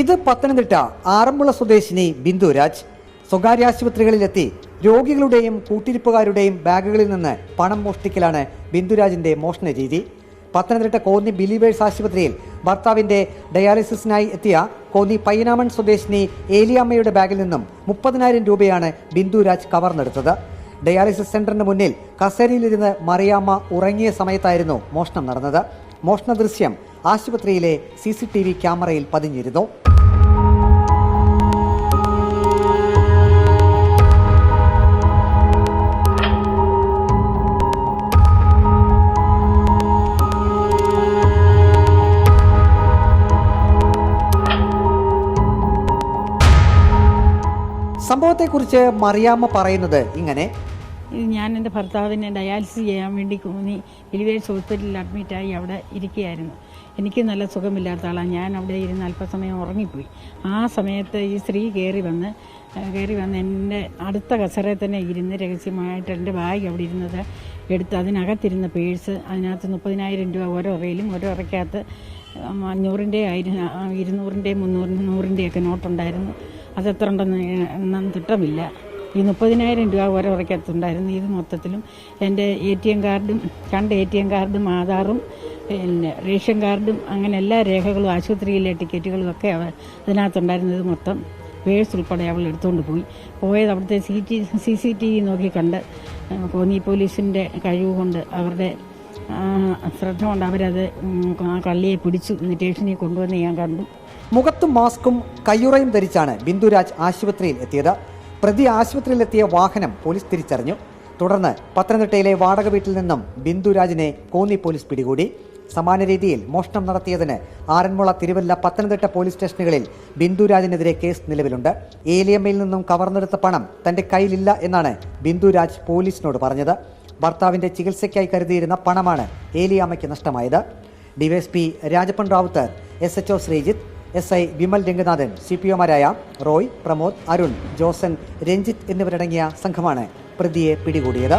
ഇത് പത്തനംതിട്ട ആറന്മുള സ്വദേശിനി ബിന്ദുരാജ് സ്വകാര്യ ആശുപത്രികളിലെത്തി രോഗികളുടെയും കൂട്ടിരിപ്പുകാരുടെയും ബാഗുകളിൽ നിന്ന് പണം മോഷ്ടിക്കലാണ് ബിന്ദുരാജിന്റെ മോഷണ രീതി. പത്തനംതിട്ട കോന്നി ബിലീവേഴ്സ് ആശുപത്രിയിൽ ഭർത്താവിന്റെ ഡയാലിസിസിനായി എത്തിയ കോന്നി പയ്യനാമൺ സ്വദേശിനി ഏലിയാമ്മയുടെ ബാഗിൽ നിന്നും മുപ്പതിനായിരം രൂപയാണ് ബിന്ദുരാജ് കവർന്നെടുത്തത്. ഡയാലിസിസ് സെന്ററിന് മുന്നിൽ കസേരയിലിരുന്ന് മറിയാമ്മ ഉറങ്ങിയ സമയത്തായിരുന്നു മോഷണം നടന്നത്. മോഷണ ദൃശ്യം ആശുപത്രിയിലെ സി ക്യാമറയിൽ പതിഞ്ഞിരുന്നു. സംഭവത്തെക്കുറിച്ച് മറിയാമ്മ പറയുന്നത് ഇങ്ങനെ. ഞാൻ എന്റെ ഭർത്താവിനെ ഡയാലിസിസ് ചെയ്യാൻ വേണ്ടി കൂന്നി എലിവേഴ്സ് ഹോസ്പിറ്റലിൽ അഡ്മിറ്റായി അവിടെ ഇരിക്കുകയായിരുന്നു. എനിക്ക് നല്ല സുഖമില്ലാത്ത ആളാണ് ഞാൻ അവിടെ ഇരുന്ന് അല്പസമയം ഉറങ്ങിപ്പോയി. ആ സമയത്ത് ഈ സ്ത്രീ കയറി വന്ന് കയറി വന്ന് എന്റെ അടുത്ത കസറയിൽ തന്നെ ഇരുന്ന് രഹസ്യമായിട്ട് എന്റെ ബാഗ് അവിടെ ഇരുന്നത് എടുത്ത് അതിനകത്തിരുന്ന പേഴ്സ് അതിനകത്ത് മുപ്പതിനായിരം രൂപ ഓരോ ഉറയിലും ഓരോ ഉറയ്ക്കകത്ത് അഞ്ഞൂറിന്റെ ആയിരം ഇരുന്നൂറിന്റെയും മുന്നൂറിന്റെ നൂറിന്റെയൊക്കെ നോട്ടുണ്ടായിരുന്നു. അത് എത്ര ഉണ്ടെന്ന് തിട്ടമില്ല. ഈ മുപ്പതിനായിരം രൂപ ഓരോ ഉറയ്ക്കകത്തുണ്ടായിരുന്നു ഇത് മൊത്തത്തിലും എന്റെ എ ടി എം കാർഡും രണ്ട് എ ടി എം കാർഡും ആധാറും പിന്നെ റേഷൻ കാർഡും അങ്ങനെ എല്ലാ രേഖകളും ആശുപത്രിയിലെ ടിക്കറ്റുകളും ഒക്കെ അവ അതിനകത്തുണ്ടായിരുന്നത് മൊത്തം പേഴ്സ് ഉൾപ്പെടെ അവൾ എടുത്തുകൊണ്ട് പോയി. പോയത് അവിടുത്തെ C T C C T V നോക്കിക്കണ്ട്. Konni പോലീസിന്റെ കഴിവ് കൊണ്ട് അവരുടെ ആ, ശ്രദ്ധ കൊണ്ട് അവരത് ആ കള്ളിയെ പിടിച്ചു സ്റ്റേഷനിൽ കൊണ്ടുവന്ന് ഞാൻ കണ്ടു. മുഖത്തും മാസ്കും കയ്യുറയും ധരിച്ചാണ് ബിന്ദുരാജ് ആശുപത്രിയിൽ എത്തിയത്. പ്രതി ആശുപത്രിയിലെത്തിയ വാഹനം പോലീസ് തിരിച്ചറിഞ്ഞു. തുടർന്ന് പത്തനംതിട്ടയിലെ വാടക വീട്ടിൽ നിന്നും ബിന്ദുരാജിനെ കോന്നി പോലീസ് പിടികൂടി. സമാന രീതിയിൽ മോഷണം നടത്തിയതിന് ആറന്മുള തിരുവല്ല പത്തനംതിട്ട പോലീസ് സ്റ്റേഷനുകളിൽ ബിന്ദുരാജിനെതിരെ കേസ് നിലവിലുണ്ട്. ഏലിയമ്മയിൽ നിന്നും കവർന്നെടുത്ത പണം തന്റെ കയ്യിലില്ല എന്നാണ് ബിന്ദുരാജ് പോലീസിനോട് പറഞ്ഞത്. ഭർത്താവിന്റെ ചികിത്സയ്ക്കായി കരുതിയിരുന്ന പണമാണ് ഏലിയാമ്മയ്ക്ക് നഷ്ടമായത്. DYSP Rajappan Rawther S H O Sreejith S I Vimal Ranganathan C P ഒമാരായ Roy Pramod Arun Josan Ranjith എന്നിവരടങ്ങിയ സംഘമാണ് പ്രതിയെ പിടികൂടിയത്.